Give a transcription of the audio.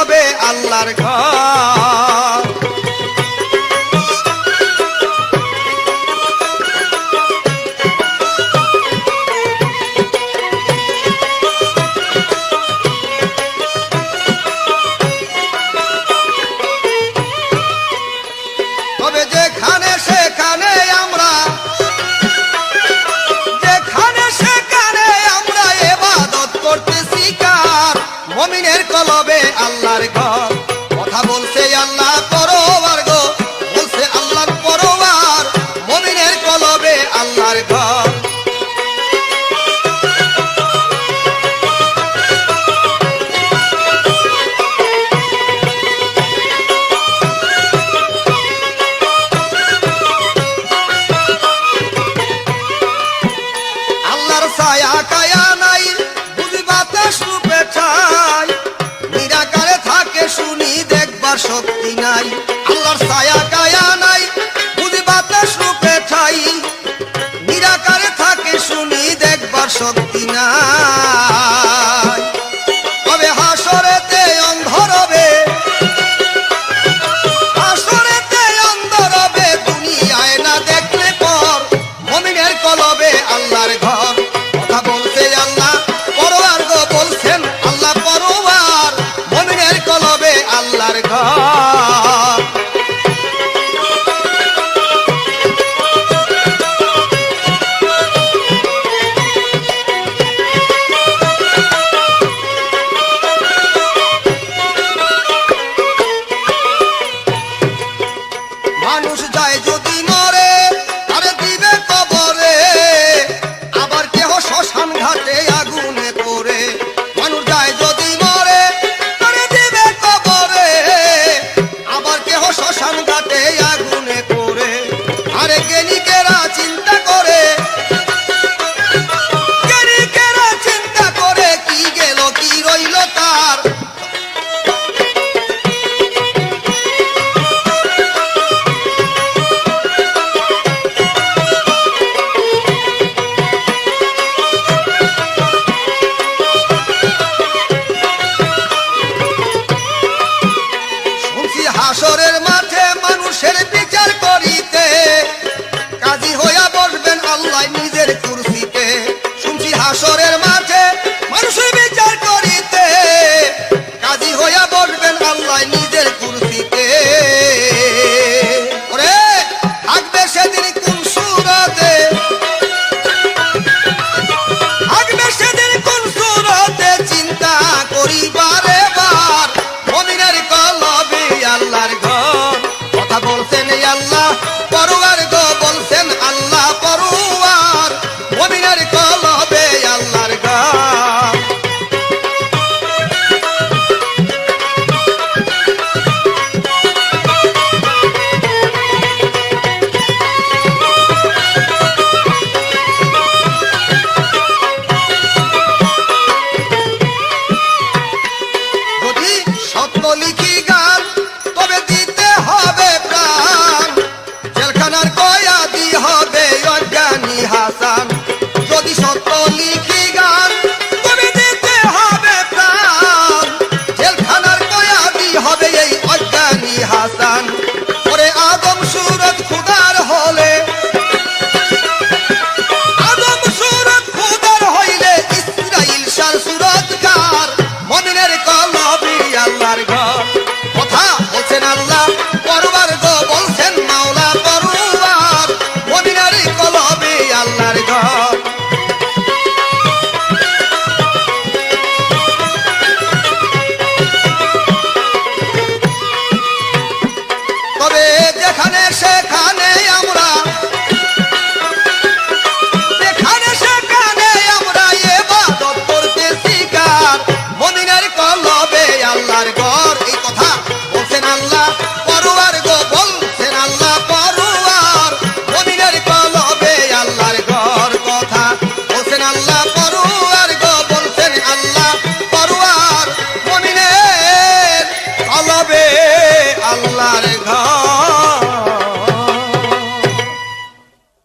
হবে আল্লাহর ঘর। কথা বল শক্তি নাই, আল্লাহর ছায়া গায়া নাই, বুঝি বাতাস রূপে ঠাই নিরাকারে থাকে শুনি দেখবার শক্তি নাই। আল্লাহর ঘর হাসরের মাঠে মানুষের